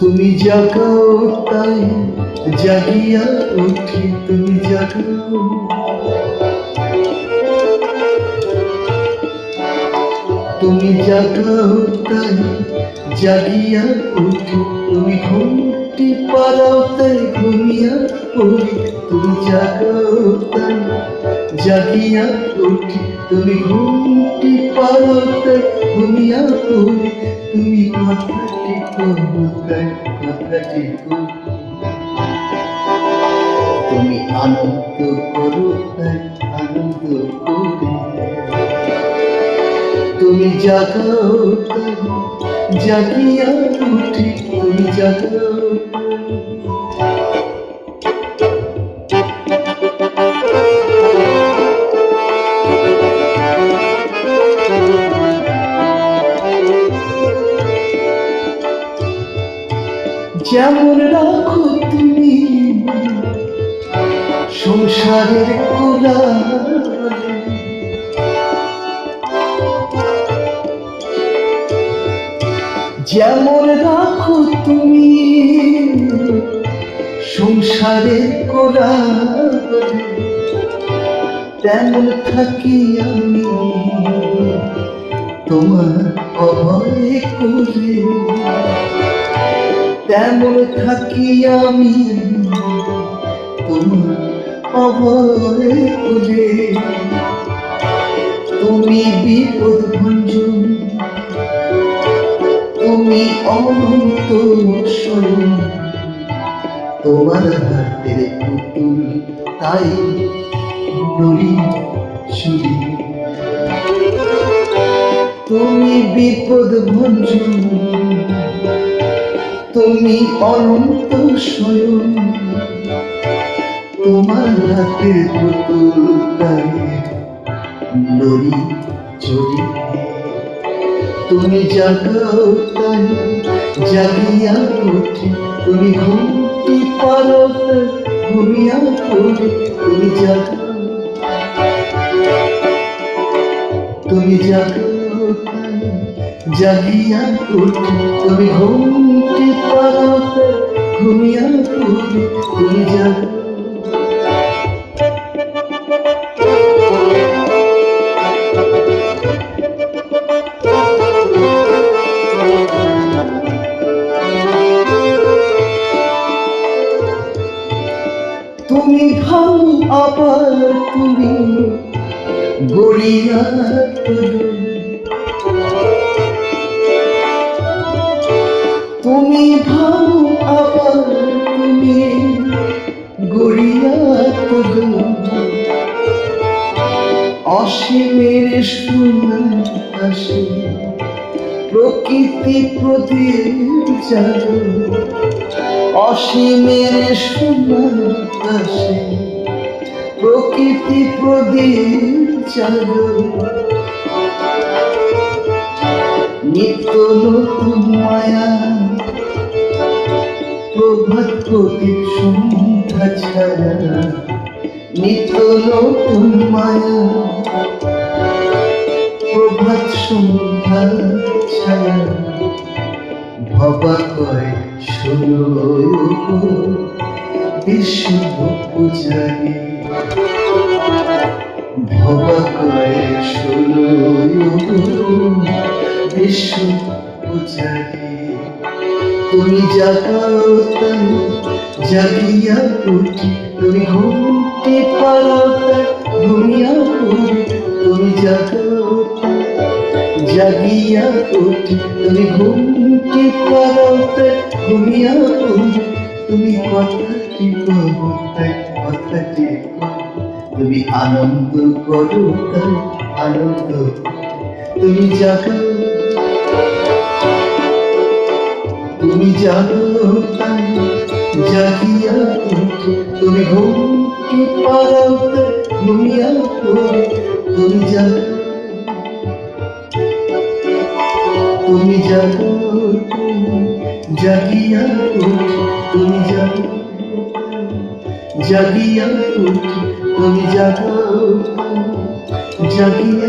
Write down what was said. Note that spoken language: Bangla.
তুমি জাগাও তাই জাগিয়া উঠি, তুমি জাগাও। তুমি জাগাও তাই জাগিয়া উঠি, তুমি ঘুমটি পারাও তাই ঘুমিয়া পড়ি, তুমি জাগাও তাই জাগিয়া উঠি, তুমি ঘুমটি পারাও তাই তুমি কথাটি করব তাই কথাটি করব তুমি আনন্দ করো, তাই আনন্দ করি। তুমি জাগাও তাই জাগিয়া উঠি, তুমি জাগাও যেমন রাখো তুমি সংসারের কোলা যেমন রাখো তুমি সংসারের কোলা তেমন থাকি আমি তোমার অভয় করে। তেমন থাকি আমি। তোমার অভয় করে তুমি বিপদ ভঞ্জন। তুমি অনন্ত স্বয়ং তোমার হাতের পুতুল তাই নড়ি চুরি। তুমি বিপদ ভঞ্জন। তুমি অনন্ত স্বয়ং। তোমার হাতের পুতুল তুমি জাগাও তাই জাগিয়া উঠি। তুমি ঘুমটি ঘুমিয়া তুমি জাগাও। তুমি জাগিয়া উঠি। তুমি ঘুমটি পারো তাই ঘুমিয়া তুমি জাগাও তুমি ভাও আবার তুমি গড়িয়া অসীমের আসে প্রকৃতি প্রদীপ অসীমের সুনাম আসে প্রকৃতি প্রদীপ চালো নিত্য নতুন মায়া প্রভাত প্রদীপ সন্ধ্যা ছায়া নিত্য নতুন মায়া প্রভাত সন্ধ্যা ছায়া। ভবা কয় শুনো। বিশ্ব পূজারি ভবা কয় শুনো। বিশ্ব পূজারি তুমি জাগাও জাগিয়া উঠি। তুমি ঘুমটি পারো তাই ঘুমিয়া পড়ি তুমি জাগাও জাগিয়া উঠি, তুমি ঘুমটি পারতে ঘুমিয়া পড়ি তুমি কথাটি বলো তাই কথাটি। তুমি আনন্দ করো তাই আনন্দ? তুমি জাগাও তুমি জানো তাই জাগিয়া উঠি। তুমি ঘুমটি পারতে ঘুমিয়া পড়ি তুমি জাগাও তুমি জাগো তুমি জাগিয়া তুমি জাগো জাগিয়া তুমি জাগো। জাগিয়া